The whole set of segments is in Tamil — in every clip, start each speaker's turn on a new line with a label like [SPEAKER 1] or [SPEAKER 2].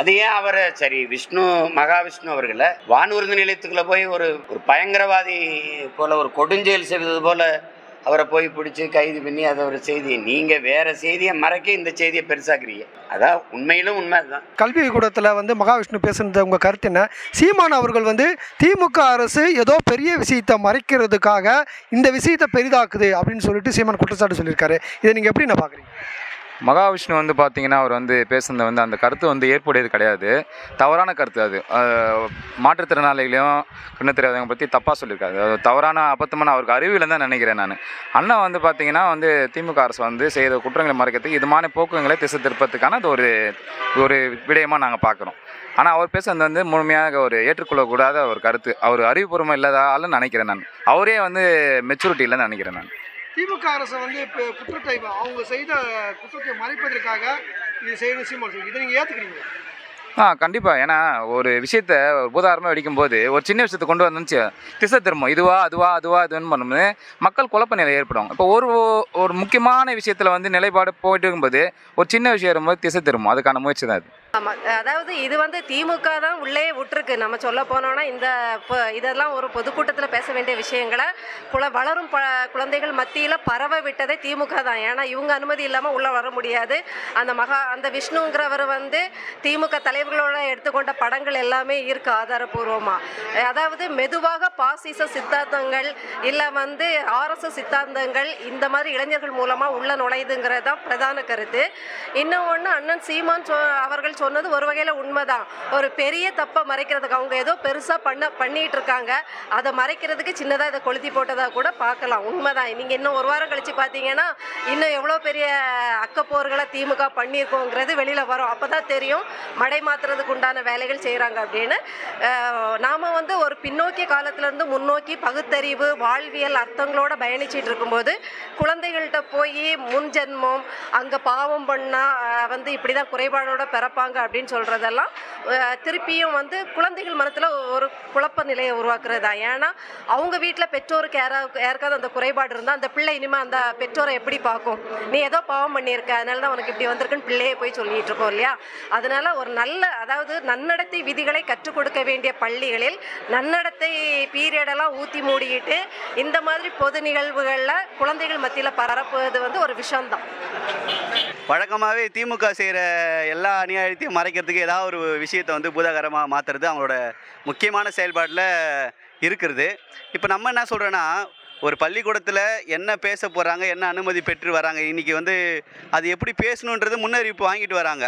[SPEAKER 1] அது ஏன் அவரை சரி விஷ்ணு மகாவிஷ்ணு அவர்களை வானூர்தி நிலையத்துக்குள்ள போய் ஒரு ஒரு பயங்கரவாதி போல ஒரு கொடுஞ்செயல் செய்தது போல அவரை போய் பிடிச்சி கைது பண்ணி அதை ஒரு செய்தியை நீங்க வேற செய்தியை மறைக்க இந்த செய்தியை பெருசாக்குறீங்க. அதான் உண்மையிலும் உண்மை தான்
[SPEAKER 2] கல்வி கூடத்தில் வந்து மகாவிஷ்ணு பேசுனது உங்கள் கருத்து என்ன? சீமான் அவர்கள் வந்து திமுக அரசு ஏதோ பெரிய விஷயத்தை மறைக்கிறதுக்காக இந்த விஷயத்தை பெரிதாக்குது அப்படின்னு சொல்லிட்டு சீமான் குற்றச்சாட்டு சொல்லியிருக்காரு. இதை நீங்கள் எப்படி நான் பார்க்குறீங்க
[SPEAKER 3] மகாவிஷ்ணு வந்து பார்த்தீங்கன்னா அவர் வந்து பேசுனது வந்து அந்த கருத்து வந்து ஏற்புடையது கிடையாது. தவறான கருத்து அது. மாற்றுத்திறனாளிகளையும் கண்ணு தெரியாதவங்க பற்றி தப்பாக சொல்லியிருக்காரு. அது தவறான அபத்தமான அவருக்கு அறிவியல் தான் நினைக்கிறேன் நான். அண்ணா வந்து பார்த்தீங்கன்னா வந்து திமுக அரசு வந்து செய்த குற்றங்களை மறைக்கிறதுக்கு இதுமான போக்குங்களை திசை திருப்பத்துக்கான அது ஒரு ஒரு விடயமாக நாங்கள் பார்க்குறோம் ஆனால் அவர் பேசுனது வந்து முழுமையாக ஒரு ஏற்றுக்கொள்ளக்கூடாத ஒரு கருத்து. அவர் அறிவுபூர்வம் இல்லாதாலும் நினைக்கிறேன் நான். அவரே வந்து மெச்சூரிட்டி இல்லைன்னு நினைக்கிறேன் நான்.
[SPEAKER 2] திமுக அரசு வந்து இப்போ குற்றத்தை அவங்க செய்த குற்றத்தை மறைப்பதற்காக இது செய்யணும் சீமான் சொல்லி இதை நீங்கள் ஏற்றுக்கிறீங்க
[SPEAKER 3] ஆ கண்டிப்பாக ஏன்னா ஒரு விஷயத்த ஒரு பூதாரமாக வெடிக்கும்போது ஒரு சின்ன விஷயத்தை கொண்டு வந்துச்சு திசை திரும்பும். இதுவா அதுவா அதுவா இதுன்னு பண்ணும்போது மக்கள் குழப்ப நிலை ஏற்படும். இப்போ ஒரு ஒரு முக்கியமான விஷயத்தில் வந்து நிலைப்பாடு போயிட்டு இருக்கும்போது ஒரு சின்ன விஷயம் இருக்கும்போது திசை திரும்பும். அதுக்கான முயற்சி தான் அது.
[SPEAKER 4] ஆமாம் அதாவது இது வந்து திமுக தான் உள்ளே விட்டுருக்கு. நம்ம சொல்ல போனோம்னா இந்த இப்போ இதெல்லாம் ஒரு பொதுக்கூட்டத்தில் பேச வேண்டிய விஷயங்களை குல வளரும் ப குழந்தைகள் மத்தியில் பரவ விட்டதே திமுக தான். ஏன்னா இவங்க அனுமதி இல்லாமல் உள்ளே வர முடியாது. அந்த மகா அந்த விஷ்ணுங்கிறவர் வந்து திமுக தலைவர் தலைவர்களோட எடுத்துக்கொண்ட படங்கள் எல்லாமே இருக்கு ஆதாரபூர்வமாக அதாவது மெதுவாக பாசிச சித்தாந்தங்கள் இல்லை வந்து ஆர்எஸ்எஸ் சித்தாந்தங்கள் இந்த மாதிரி இளைஞர்கள் மூலமாக உள்ள நுழையுதுங்கிறது தான் பிரதான கருத்து. இன்னும் ஒன்று அண்ணன் சீமான் சொ அவர்கள் சொன்னது ஒரு வகையில் உண்மைதான். ஒரு பெரிய தப்பை மறைக்கிறதுக்கு அவங்க ஏதோ பெருசாக பண்ண பண்ணிட்டு இருக்காங்க. அதை மறைக்கிறதுக்கு சின்னதாக இதை கொளுத்தி போட்டதாக கூட பார்க்கலாம். உண்மைதான். நீங்கள் இன்னும் ஒரு வாரம் கழிச்சு பார்த்தீங்கன்னா இன்னும் எவ்வளோ பெரிய அக்கப்போர்களை திமுக பண்ணியிருக்கோங்கிறது வெளியில் வரும். அப்போ தான் தெரியும். மடை காப்பாற்றுறதுக்கு உண்டான வேலைகள் செய்கிறாங்க அப்படின்னு நாம் வந்து ஒரு பின்னோக்கிய காலத்திலேருந்து முன்னோக்கி பகுத்தறிவு வாழ்வியல் அர்த்தங்களோட பயணிச்சிட்டு இருக்கும்போது குழந்தைகள்கிட்ட போய் முன் ஜென்மம் அங்கே பாவம் பண்ணால் வந்து இப்படி தான் குறைபாடோடு பிறப்பாங்க அப்படின்னு சொல்கிறதெல்லாம் திருப்பியும் வந்து குழந்தைகள் மனத்தில் ஒரு குழப்ப நிலையை உருவாக்குறது? தான் ஏன்னா அவங்க வீட்டில் பெற்றோருக்கு யாராவது யாருக்காவது அந்த குறைபாடு இருந்தால் அந்த பிள்ளை இனிமேல் அந்த பெற்றோரை எப்படி பார்க்கும்? நீ ஏதோ பாவம் பண்ணியிருக்க அதனால தான் உனக்கு இப்படி வந்திருக்குன்னு பிள்ளையே போய் சொல்லிட்டு இருக்கோம் இல்லையா? அதனால ஒரு நல்ல அதாவது நன்னடத்தை விதிகளை கற்றுக் கொடுக்க வேண்டிய பள்ளிகளில் நன்னடத்தை பீரியடெல்லாம் ஊற்றி மூடிக்கிட்டு இந்த மாதிரி பொது நிகழ்வுகளில் குழந்தைகள் மத்தியில் பரப்புவது வந்து ஒரு விஷம்தான்
[SPEAKER 5] வழக்கமாகவே திமுக செய்கிற எல்லா அநியாயத்தையும் மறைக்கிறதுக்கு ஏதாவது ஒரு விஷயத்தை வந்து பூதாகரமாக மாற்றுறது அவங்களோட முக்கியமான செயல்பாட்டில் இருக்கிறது. இப்போ நம்ம என்ன சொல்கிறோன்னா ஒரு பள்ளிக்கூடத்தில் என்ன பேச போகிறாங்க என்ன அனுமதி பெற்று வராங்க இன்றைக்கி வந்து அது எப்படி பேசணுன்றது முன்னறிவிப்பு வாங்கிட்டு வராங்க.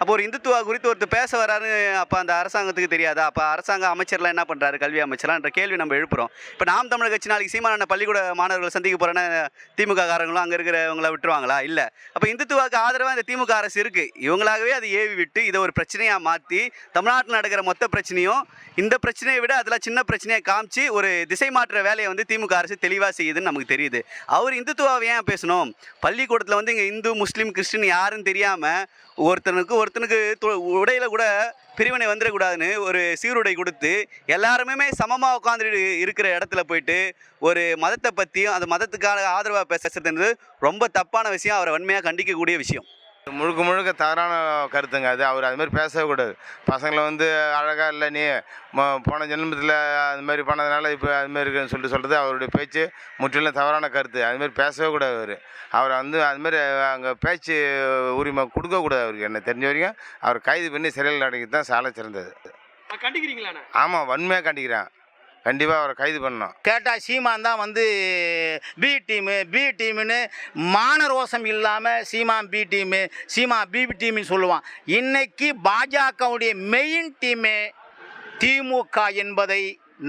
[SPEAKER 5] அப்போ ஒரு இந்துத்துவா குறித்து ஒருத்தர் பேச வராருன்னு அப்போ அந்த அரசாங்கத்துக்கு தெரியாதா? அப்போ அரசாங்க அமைச்சர்லாம் என்ன பண்ணுறாரு கல்வி அமைச்சர்லான்ற கேள்வி நம்ம எழுப்புறோம். இப்போ நாம் தமிழர் கட்சி நாளைக்கு சீமான பள்ளிக்கூட மாணவர்களை சந்திக்க போகிறேன்னு திமுக காரங்களும் அங்கே இருக்கிறவங்கள விட்டுருவாங்களா? இல்லை. அப்போ இந்துத்துவாக்கு ஆதரவாக இந்த திமுக அரசு இருக்குது இவங்களாகவே அதை ஏவி விட்டு இதை ஒரு பிரச்சனையாக மாற்றி தமிழ்நாட்டில் நடக்கிற மொத்த பிரச்சனையும் இந்த பிரச்சனையை விட அதில் சின்ன பிரச்சனையை காமிச்சு ஒரு திசை மாற்ற வேலையை வந்து திமுக அரசு தெளிவாக செய்யுதுன்னு நமக்கு தெரியுது. அவர் இந்துத்துவாவை ஏன் பேசணும்? பள்ளிக்கூடத்தில் வந்து இங்கே இந்து முஸ்லீம் கிறிஸ்டின் யாருன்னு தெரியாமல் ஒருத்தனுக்கு ஒருத்தனுக்கு உடையில் கூட பிரிவினை வந்துடக்கூடாதுன்னு ஒரு சீருடை கொடுத்து எல்லாருமே சமமாக உட்காந்துட்டு இருக்கிற இடத்துல போயிட்டு ஒரு மதத்தை பற்றியும் அந்த மதத்துக்கான ஆதரவாக பேசுறதுன்றது ரொம்ப தப்பான விஷயம். அவரை வன்மையாக கண்டிக்கக்கூடிய விஷயம்.
[SPEAKER 6] முழுக்க முழுக்க தவறான கருத்துங்க. அது அவர் அது மாதிரி பேசவே கூடாது. பசங்களை வந்து அழகா இல்லை நீ போன ஜென்மத்தில் அது மாதிரி பண்ணதுனால இப்போ அது மாதிரி இருக்குன்னு சொல்லிட்டு சொல்கிறது அவருடைய பேச்சு முற்றிலும் தவறான கருத்து. அது மாதிரி பேசவே கூடாது அவர். அவரை வந்து அது மாதிரி அங்கே பேச்சு உரிமை கொடுக்கக்கூடாது அவருக்கு. என்ன தெரிஞ்ச வரைக்கும் அவர் கைது பண்ணி சிறையில் அடைக்கிறது தான் சாலை சிறந்தது.
[SPEAKER 2] கண்டிக்கிறீங்களா
[SPEAKER 6] ஆமாம் வன்மையாக கண்டிக்கிறேன். கண்டிப்பாக அவரை கைது பண்ணணும்.
[SPEAKER 7] கேட்டால் சீமான் தான் வந்து பி டீமு பி டீமுன்னு மானரோசம் இல்லாமல் சீமான் பி டீமு சீமா பி டீம்னு சொல்லுவான். இன்னைக்கு பாஜகவுடைய மெயின் டீமே திமுக என்பதை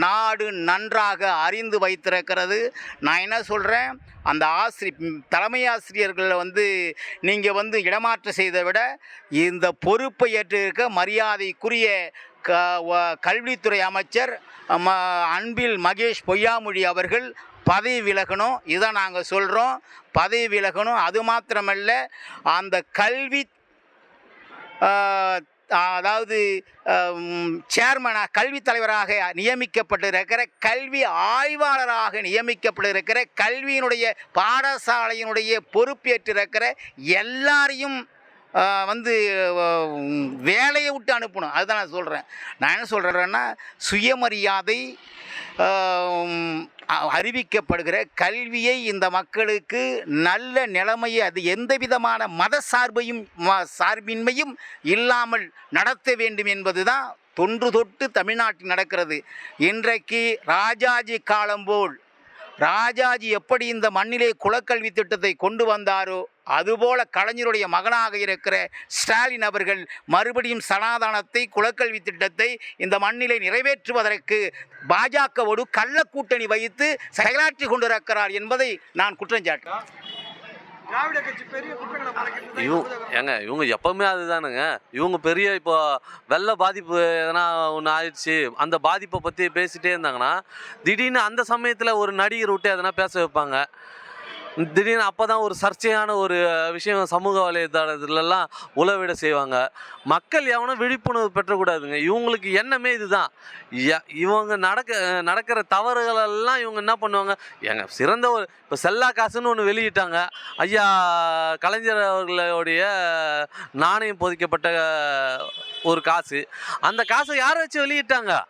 [SPEAKER 7] நாடு நன்றாக அறிந்து வைத்திருக்கிறது. நான் என்ன சொல்கிறேன் அந்த ஆசிரி தலைமை ஆசிரியர்களை வந்து நீங்கள் வந்து இடமாற்றம் செய்த விட இந்த பொறுப்பை ஏற்றிருக்க மரியாதைக்குரிய க வ- கல்வித்துறை அமைச்சர் ம அன்பில் மகேஷ் பொய்யாமொழி அவர்கள் பதவி விலகணும். இதை நாங்கள் சொல்கிறோம் பதவி விலகணும். அது மாத்திரமல்ல அந்த கல்வி அதாவது சேர்மனாக கல்வி தலைவராக நியமிக்கப்பட்டிருக்கிற கல்வி ஆய்வாளராக நியமிக்கப்பட்டிருக்கிற கல்வியினுடைய பாடசாலையினுடைய பொறுப்பேற்றிருக்கிற எல்லாரையும் வந்து வேலையை விட்டு அனுப்பணும். அதுதான் நான் சொல்கிறேன் நான் என்ன சொல்கிறேன்னா சுயமரியாதை அ- அறிவிக்கப்படுகிற கல்வியை இந்த மக்களுக்கு நல்ல நிலைமையை அது எந்த விதமான மத சார்பையும் சார்பின்மையும் இல்லாமல் நடத்த வேண்டும் என்பது தான் தொன்று தொட்டு தமிழ்நாட்டில் நடக்கிறது. இன்றைக்கு ராஜாஜி காலம் போல் ராஜாஜி எப்படி இந்த மண்ணிலே குலக்கல்வி திட்டத்தை கொண்டு வந்தாரோ அதுபோல கலைஞருடைய மகனாக இருக்கிற ஸ்டாலின் அவர்கள் மறுபடியும் சனாதானத்தை குலக்கல்வி திட்டத்தை இந்த மண்ணிலே நிறைவேற்றுவதற்கு பாஜகவோடு கள்ள கூட்டணி வைத்து செயலாற்றி கொண்டிருக்கிறார் என்பதை நான்
[SPEAKER 2] மறைக்கிறது
[SPEAKER 8] இவங்க ஏங்க இவங்க எப்பவுமே அதுதானுங்க. இவங்க பெரிய இப்போ வெள்ள பாதிப்பு எதனா ஒன்று ஆயிடுச்சு அந்த பாதிப்பை பற்றி பேசிட்டே இருந்தாங்கன்னா திடீர்னு அந்த சமயத்தில் ஒரு நடிகர் விட்டு எதனா பேச வைப்பாங்க. திடீர்னு அப்போ தான் ஒரு சர்ச்சையான ஒரு விஷயம் சமூக வலைதளத்துலலாம் உளவிட செய்வாங்க. மக்கள் எவனும் விழிப்புணர்வு பெற்றக்கூடாதுங்க. இவங்களுக்கு எண்ணமே இதுதான். ய- இவங்க நடக்க நடக்கிற தவறுகளெல்லாம் இவங்க என்ன பண்ணுவாங்க? எங்க சிறந்த ஒரு இப்போ செல்லா காசுன்னு ஒன்று வெளியிட்டாங்க. ஐயா கலைஞர் அவர்களுடைய நாணயம் பொதிக்கப்பட்ட ஒரு காசு. அந்த காசை யாரை வச்சு வெளியிட்டாங்க?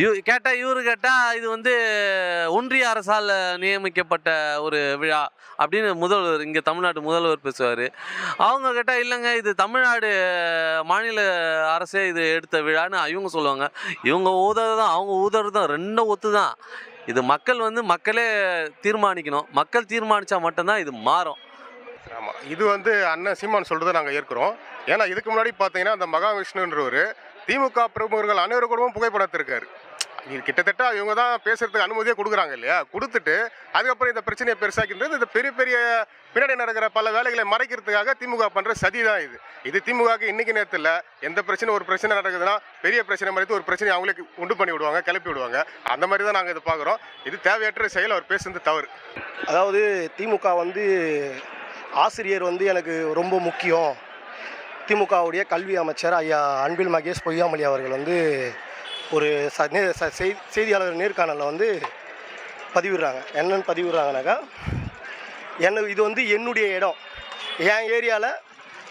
[SPEAKER 8] இவ கேட்டால் இவரு கேட்டால் இது வந்து ஒன்றிய அரசால் நியமிக்கப்பட்ட ஒரு விழா அப்படின்னு முதல்வர் இங்கே தமிழ்நாட்டு முதல்வர் பேசுவார். அவங்க கேட்டால் இல்லைங்க இது தமிழ்நாடு மாநில அரசே இது எடுத்த விழான்னு இவங்க சொல்லுவாங்க. இவங்க ஊதுறது தான் அவங்க ஊதுறது தான் ரெண்டும் ஒத்து தான் இது மக்கள் வந்து மக்களே தீர்மானிக்கணும். மக்கள் தீர்மானித்தா மட்டும்தான் இது மாறும்.
[SPEAKER 9] ஆமாம் இது வந்து அண்ணன் சீமான் சொல்கிறத நாங்கள் ஏற்கிறோம். ஏன்னா இதுக்கு முன்னாடி பார்த்தீங்கன்னா அந்த மகாவிஷ்ணுன்றவர் திமுக பிரமுகர்கள் அனைவரும் கூடவும் புகைப்படத்திருக்காரு கிட்டத்தட்ட இவங்க தான் பேசுறதுக்கு அனுமதியே கொடுக்குறாங்க இல்லையா? கொடுத்துட்டு அதுக்கப்புறம் இந்த பிரச்சனையை பெருசாக்கின்றது இந்த பெரிய பெரிய பின்னாடி நடக்கிற பல வேலைகளை மறைக்கிறதுக்காக திமுக பண்ணுற சதி தான் இது. இது திமுகவுக்கு இன்னைக்கு நேரத்தில் எந்த பிரச்சனை ஒரு பிரச்சனை நடக்குதுன்னா பெரிய பிரச்சனை மறைத்து ஒரு பிரச்சனை அவங்களுக்கு உண்டு பண்ணி விடுவாங்க கிளப்பி விடுவாங்க. அந்த மாதிரி தான் நாங்கள் இதை பார்க்குறோம் இது தேவையற்ற செயல் அவர் பேசுனது தவறு.
[SPEAKER 10] அதாவது திமுக வந்து ஆசிரியர் வந்து எனக்கு ரொம்ப முக்கியம். திமுகவுடைய கல்வி அமைச்சர் ஐயா அன்பில் மகேஷ் பொய்யாமொழி அவர்கள் வந்து ஒரு ச நே ச- செய்- செய்தியாளர் நேர்காணலில் வந்து பதிவிடுறாங்க. என்னன்னு பதிவிடுறாங்கனாக்கா என்ன இது வந்து என்னுடைய இடம். என் ஏரியாவில்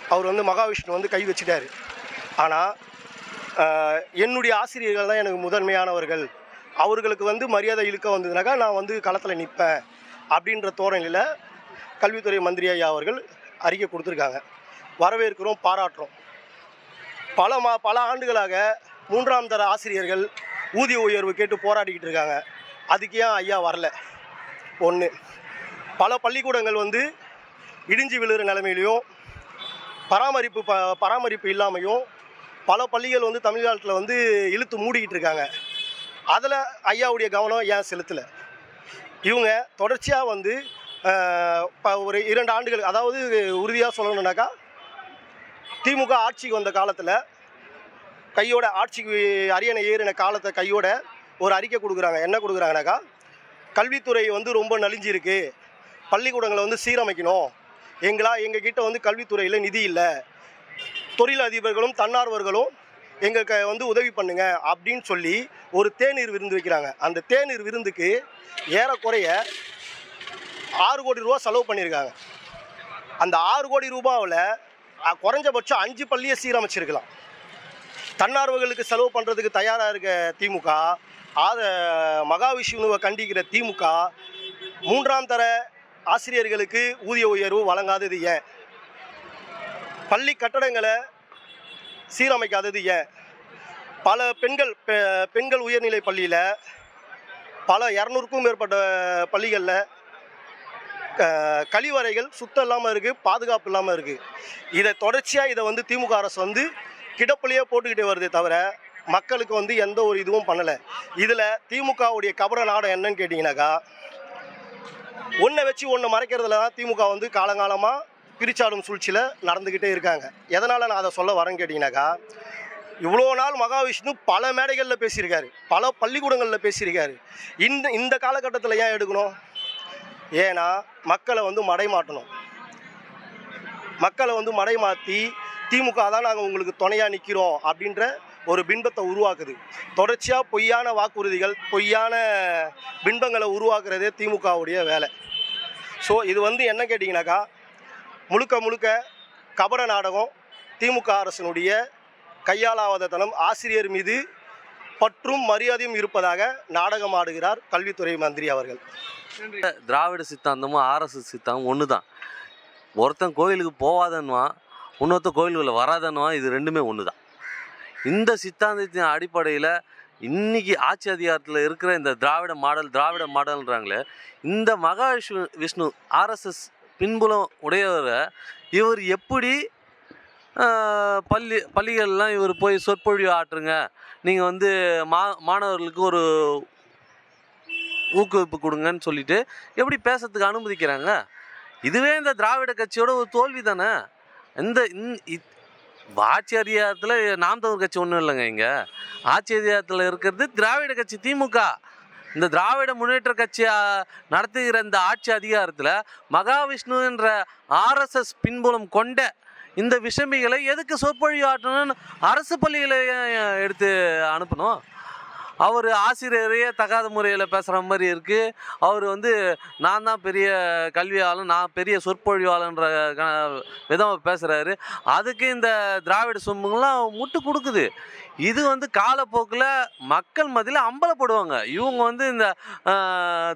[SPEAKER 10] அவர் வந்து மகாவிஷ்ணு வந்து கை வச்சுட்டார். ஆனால் என்னுடைய ஆசிரியர்கள் தான் எனக்கு முதன்மையானவர்கள். அவர்களுக்கு வந்து மரியாதை இழுக்க வந்ததுனாக்கா நான் வந்து களத்தில் நிற்பேன் அப்படின்ற தோரணையில் கல்வித்துறை மந்திரி ஐயா அவர்கள் அறிக்கை கொடுத்துருக்காங்க. வரவேற்கிறோம் பாராட்டுறோம். பல மா பல ஆண்டுகளாக மூன்றாம் தர ஆசிரியர்கள் ஊதிய உயர்வு கேட்டு போராடிக்கிட்டு இருக்காங்க. அதுக்கு ஏன் ஐயா வரல? ஒன்று பல பள்ளிக்கூடங்கள் வந்து இடிஞ்சு விழுகிற நிலைமையிலையும் பராமரிப்பு ப பராமரிப்பு இல்லாமையும் பல பள்ளிகள் வந்து தமிழ்நாட்டில் வந்து இழுத்து மூடிக்கிட்டு இருக்காங்க. அதில் ஐயாவுடைய கவனம் ஏன் செலுத்தலை? இவங்க தொடர்ச்சியாக வந்து இப்போ ஒரு இரண்டு ஆண்டுகள் அதாவது உறுதியாக சொல்லணுன்னாக்கா திமுக ஆட்சிக்கு வந்த காலத்தில் கையோட ஆட்சிக்கு அரியணை ஏறின காலத்தை கையோட ஒரு அறிக்கை கொடுக்குறாங்க. என்ன கொடுக்குறாங்கனாக்கா கல்வித்துறை வந்து ரொம்ப நலிஞ்சிருக்கு. பள்ளிக்கூடங்களை வந்து சீரமைக்கணும். எங்களா எங்கள் கிட்டே வந்து கல்வித்துறையில் நிதி இல்லை. தொழில் அதிபர்களும் தன்னார்வர்களும் எங்களுக்கு வந்து உதவி பண்ணுங்க அப்படின்னு சொல்லி ஒரு தேநீர் விருந்து வைக்கிறாங்க. அந்த தேநீர் விருந்துக்கு ஏறக்குறைய ஆறு கோடி ரூபா செலவு பண்ணியிருக்காங்க. அந்த ஆறு கோடி ரூபாவில் குறைஞ்சபட்சம் அஞ்சு பள்ளியை சீரமைச்சிருக்கலாம். தன்னார்வர்களுக்கு செலவு பண்ணுறதுக்கு தயாராக இருக்க திமுக ஆத மகாவிஷ்ணுவை கண்டிக்கிற திமுக மூன்றாம் தர ஆசிரியர்களுக்கு ஊதிய உயர்வு வழங்காதது ஏன்? பள்ளி கட்டடங்களை சீரமைக்காதது ஏன்? பல பெண்கள் பெ- பெண்கள் உயர்நிலை பள்ளியில் பல இரநூறுக்கும் மேற்பட்ட பள்ளிகளில் கழிவறைகள் சுத்தம் இல்லாமல் இருக்குது பாதுகாப்பு இல்லாமல் இருக்குது இதை தொடர்ச்சியாக இதை வந்து திமுக அரசு வந்து கிடப்புலையே போட்டுக்கிட்டே வருதே தவிர மக்களுக்கு வந்து எந்த ஒரு இதுவும் பண்ணலை. இதில் திமுகவுடைய கபட நாடம் என்னன்னு கேட்டிங்கனாக்கா ஒன்றை வச்சு ஒன்றை மறைக்கிறதுல தான் திமுக வந்து காலங்காலமாக பிரிச்சாடும் சூழ்ச்சியில் நடந்துக்கிட்டே இருக்காங்க. எதனால் நான் அதை சொல்ல வரேன்னு கேட்டிங்கனாக்கா இவ்வளோ நாள் மகாவிஷ்ணு பல மேடைகளில் பேசியிருக்காரு பல பள்ளிக்கூடங்களில் பேசியிருக்காரு. இந்த இந்த காலகட்டத்தில் ஏன் எடுக்கணும்? ஏன்னா மக்களை வந்து மடைமாட்டணும். மக்களை வந்து மடைமாற்றி திமுக தான் நாங்கள் உங்களுக்கு துணையாக நிற்கிறோம் அப்படின்ற ஒரு பின்பத்தை உருவாக்குது. தொடர்ச்சியாக பொய்யான வாக்குறுதிகள் பொய்யான பின்பங்களை உருவாக்குறதே திமுகவுடைய வேலை. ஸோ இது வந்து என்ன கேட்டிங்கனாக்கா முழுக்க முழுக்க கபட நாடகம் திமுக அரசினுடைய கையாளாத தனம் ஆசிரியர் மீது பற்றும் மரியாதையும் இருப்பதாக நாடகம் ஆடுகிறார் கல்வித்துறை மந்திரி அவர்கள்.
[SPEAKER 8] திராவிட சித்தாந்தமும் ஆர்எஸ்எஸ் சித்தாந்தமும் ஒன்று தான் ஒருத்தன் கோயிலுக்கு போவாதன்னுவான் இன்னொருத்தன் கோயிலுக்குள்ள வராதன்னுவான் இது ரெண்டுமே ஒன்று தான் இந்த சித்தாந்தத்தின் அடிப்படையில் இன்னைக்கு ஆட்சி அதிகாரத்தில் இருக்கிற இந்த திராவிட மாடல் திராவிட மாடல்ன்றாங்களே இந்த மகாவிஷ்ணு விஷ்ணு ஆர்எஸ்எஸ் பின்புலம் உடையவரை இவர் எப்படி பள்ளி பள்ளிகள்லாம் இவர் போய் சொற்பொழிவு ஆற்றுங்க. நீங்கள் வந்து மா மாணவர்களுக்கு ஒரு ஊக்குவிப்பு கொடுங்கன்னு சொல்லிட்டு எப்படி பேசுறதுக்கு அனுமதிக்கிறாங்க? இதுவே இந்த திராவிட கட்சியோட ஒரு தோல்வி தானே இந்த இந்- ஆட்சி அதிகாரத்தில் நாம் தமிழ் கட்சி ஒன்றும் இல்லைங்க இங்கே. ஆட்சி அதிகாரத்தில் இருக்கிறது திராவிட கட்சி திமுக. இந்த திராவிட முன்னேற்ற கட்சி நடத்துகிற இந்த ஆட்சி அதிகாரத்தில் மகாவிஷ்ணு என்ற ஆர்எஸ்எஸ் பின்புலம் கொண்ட இந்த விஷமிகளை எதுக்கு சொற்பொழிவு ஆட்டணும்னு அரசு பள்ளிகளை எடுத்து அனுப்பணும்? அவர் ஆசிரியரையே தகாத முறையில் பேசுகிற மாதிரி இருக்குது அவர் வந்து நான் தான் பெரிய கல்வியாளன் நான் பெரிய சொற்பொழிவாளன்ற க- விதமாக பேசுகிறாரு அதுக்கு இந்த திராவிட சொம்புங்கள்லாம் முட்டு கொடுக்குது. இது வந்து காலப்போக்கில் மக்கள் மத்தியில் அம்பலப்படுவாங்க. இவங்க வந்து இந்த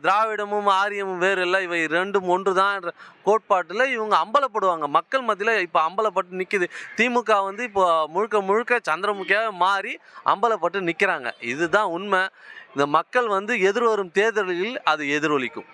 [SPEAKER 8] திராவிடமும் ஆரியமும் வேறு இல்லை. இவை ரெண்டும் ஒன்று தான் கோட்பாட்டில் இவங்க அம்பலப்படுவாங்க. மக்கள் மத்தியில் இப்போ அம்பலப்பட்டு நிற்கிது திமுக வந்து இப்போ முழுக்க முழுக்க சந்திரமுகியாக மாறி அம்பலப்பட்டு நிற்கிறாங்க இதுதான் உண்மை. இந்த மக்கள் வந்து எதிர்வரும் தேர்தலில் அது எதிரொலிக்கும்.